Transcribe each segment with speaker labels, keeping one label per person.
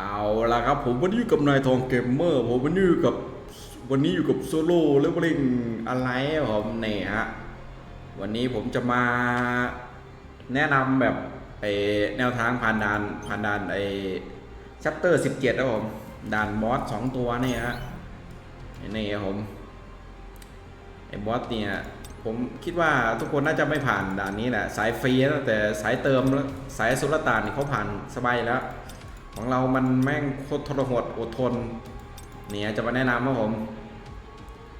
Speaker 1: เอาละครับผมวันนี้อยู่กับนายทองเกมเมอร์ผมวันนี้อยู่กับวันนี้อยู่กับโซโล่เลเวลลิ่งอะไรผมเนี่ยฮะวันนี้ผมจะมาแนะนำแบบไอแนวทางผ่านด่านผ่านด่านไอชัปเตอร์17ครับผมด่านบอสสองตัวเนี่ยฮะนี่ครับผมไอ้บอสเนี่ยผมคิดว่าทุกคนน่าจะไม่ผ่านด่านนี้แหละสายฟรีแต่สายเติมแล้วสายสุลต่านเขาผ่านสบายแล้ว ของเรามันแม่งโคตรทรหดอดทน เนี่ยจะมาแนะนำว่าผม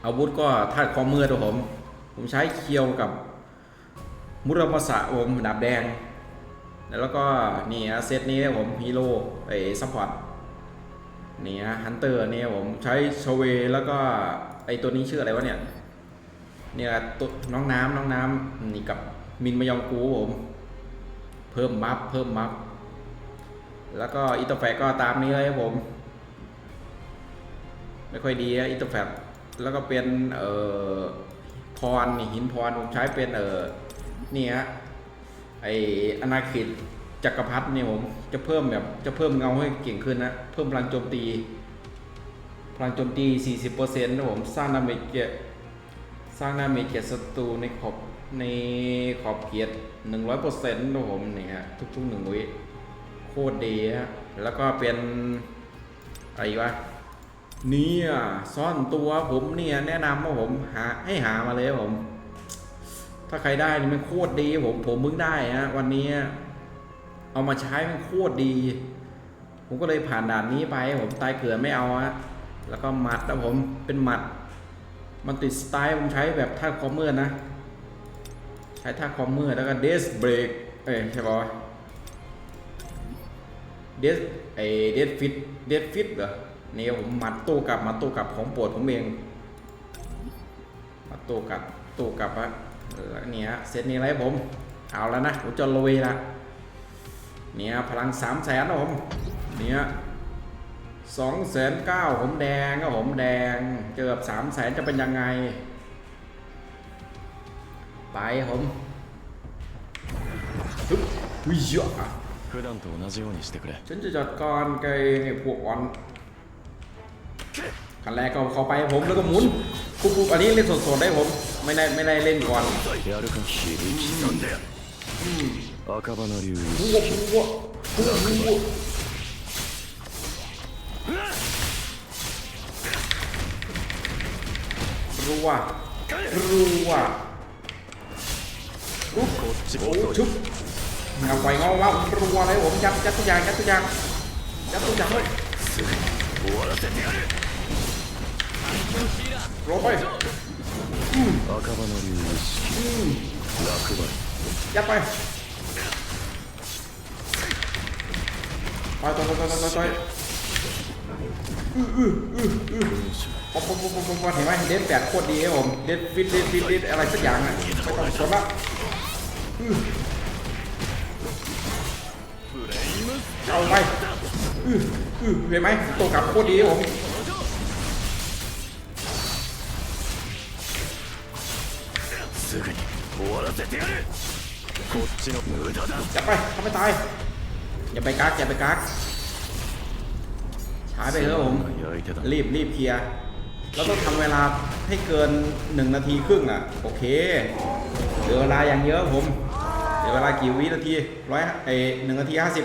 Speaker 1: อาวุธก็ธาตุความมืดครับผม ผมใช้เคียวกับมุรมาสะผมดาบแดง แล้วก็นี่ฮะเซตนี้ผมฮีโร่ไอ้ซัพพอร์ตเนี่ฮะฮันเตอร์เนี่ครับผมใช้ชเวแล้วก็ไอ้ตัวนี้ชื่ออะไรวะเนี่ยเนี่ยตัวน้องน้ำน้องน้ำนี่กับมินมายองกูผม เพิ่มบัฟเพิ่มบัฟ แล้วก็อิตาแฟกก็ตามนี้เลยครับผม ไม่ค่อยดีอะอิตาแฟกแล้วก็เป็นเอ่อพรหินพรผมใช้เป็นเอ่อนี่ฮะไออนาคิดจักรพรรดินี่ผมจะเพิ่มแบบจะเพิ่มเงาให้เก่งขึ้นนะ เพิ่มพลังโจมตีพลังโจมตี 40%นะผมสร้างดาเมจเกสร้างดาเมจแก่ศัตรูในขอบในขอบเกียรติหนึ่งร้อยเปอร์เซ็นต์นะผมนี่ฮะทุกๆหนึ่งวิ โคตรดีฮะแล้วก็เป็นอะไรวะเนี่ยซ่อนตัวผมเนี่ยแนะนำว่าผมหาให้หามาเลยผม ถ้าใครได้นี่มันโคตรดีผมผมมึงได้ฮะวันนี้ เอามาใช้มันโคตรดี ผมก็เลยผ่านด่านนี้ไป ผมตายเกิดไม่เอาฮะแล้วก็หมัดแล้วผมเป็นหมัด มันติดสไตล์ผมใช้แบบท่าคอมเมอร์นะ ใช้ท่าคอมเมอร์แล้วก็เดสเบรกเอ้ยใช่ป่าว เดสไอเดสฟิตเดสฟิตเหรอนี่ผมมัดตู้กลับมัดตู้กลับของโปรดผมเองมัดตู้กลับตู้กลับอะเนี่ยเซตนี้ไรผม เอาแล้วนะผมจะลุยละเนี่ยพลังสามแสนนะผมเนี่ยสองแสนเก้าผมแดงก็ผมแดงเจอบสามแสนจะเป็นยังไง ไปผมฮึบวิยะ
Speaker 2: 普段と同じようにしてくれ
Speaker 1: ฉันจะจัดการไอ้ไอ้พวกอ่อนขั้นแรกก็เข้าไปผมแล้วก็หมุนปุ๊บปุ๊บอันนี้เล่นสดๆได้ผม ไม่ได้ไม่ได้เล่นก่อน
Speaker 2: やるか響き刻んでやる赤羽流
Speaker 1: หัวหัวหัวหัวรัวรัวอุ๊บ
Speaker 2: こっ
Speaker 1: นะ
Speaker 2: ค
Speaker 1: รับปล่องอว้ามรัวเลยผมยับยัดทุกอย่างยัดทุกอย่างยัดทุกอย่างเลยรอไปยัดไปไปต่อยต่อยต่อยต่อยอืออืออืออือปปปปเห็นไหมเด็ดแปดโคตรดีครับผมเด็ดฟิตเด็ดฟิตเด็ดอะไรสักอย่างอะไปต่อยสดละอือ เอาไปอืออือเห็นไหมตัวกลับโคตรดีผม
Speaker 2: อ
Speaker 1: ย่าไปทำไม่ตาย อย่าไปกักอย่าไปกักช้าไปเถอะผมรีบรีบเคลียร์เราต้องทำเวลาให้เกินหนึ่งนาทีครึ่งอะ โอเคเหลือเวลาอย่างเยอะผมเหลือเวลากี่วินาทีร้อยเอหนึ่งนาทีห้าสิบ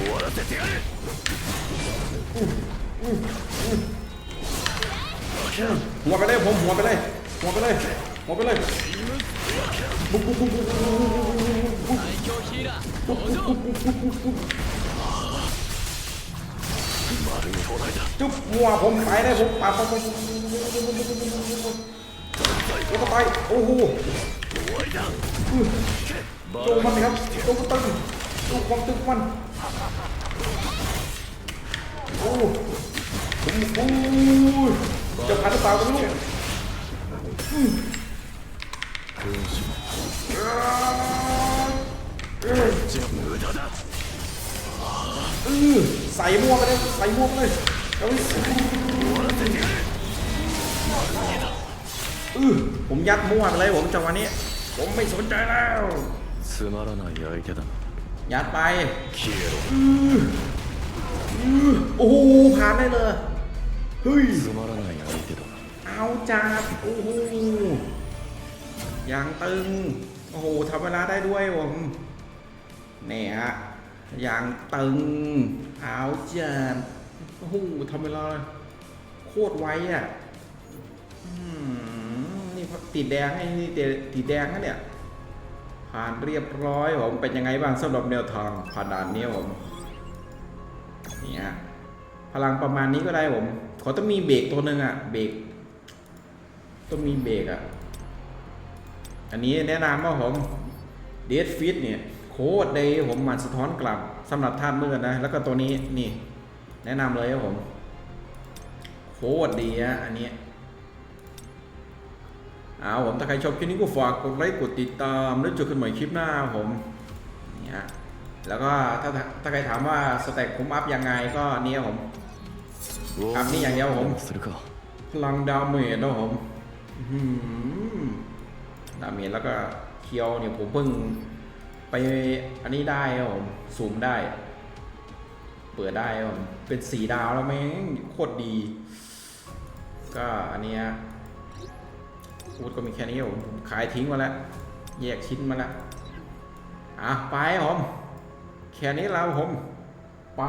Speaker 2: 終わらせてやる
Speaker 1: หัวไปเลยผมหัวไปเลยหัวไปเลยหัวไปเลยปุ๊บปุ๊บปุ๊บปุ๊บปุ๊บปุ๊บ
Speaker 2: 丸い放題だ
Speaker 1: จุ๊บหัวผมไปได้ผมปาดไปไปแล้วก็ไปโอ้โห
Speaker 2: 終わりだ
Speaker 1: ดูมันครับดูมันตึงดูความตึงมัน โอ้ โอ้ยจะพันหรือเปล่าก็ไม่รู้
Speaker 2: 君主こっちの無駄だ
Speaker 1: เออใส่ม่วงไปเลยใส่ม่วงไปเลยเอาดิเออผมยัดม่วงไปเลยผมจังหวะนี้ ผมไม่สนใจแล้ว
Speaker 2: つまらない相手だな
Speaker 1: ยัดไปโอ้โหผ่านได้เลยเฮ้ยเอาจับโอ้โหยางตึง โอ้โหทำเวลาได้ด้วยผมเนี่ฮะยางตึงเอาจับโอ้โหทำเวลาโคตรไวอะนี่ติดแดงให้นี่ติดแดงนะเนี่ย ผ่านเรียบร้อยผมเป็นยังไงบ้างสำหรับแนวทางผ่านด่านนี้ผมนี่ฮะพลังประมาณนี้ก็ได้ผมขอต้องมีเบรกตัวหนึ่งอะเบรกต้องมีเบรกอะอันนี้แนะนำว่าผมเดดฟิตเนี่ยโคตรดีผมหมันสะท้อนกลับสำหรับธาตุมืดนะ แล้วก็ตัวนี้นี่ แนะนำเลยครับผมโคตรดีอะอันนี้ เอาผมถ้าใครชอบคลิปนี้ก็ฝากกดไลค์กดติดตามแล้วเจอกันใหม่คลิปหน้าผมนี่ฮะแล้วก็ถ้าถ้าใครถามว่าสเต็กผมอัพยังไงก็เนี่ยผมอัพนี่อย่างเดียวผมพลังดาวเมจนะผมดาวเมจแล้วก็เคียวเนี่ยผมเพิ่งไปอันนี้ได้ครับผมซูมได้ เปิดได้ครับผมเป็นสีดาวแล้วแม่งโคตรดี ก็อันเนี้ย พูดก็มีแค่นี้ผมขายทิ้งมาแล้ว แยกชิ้นมาแล้วอะไปครับผมแค่นี้แล้วผมไป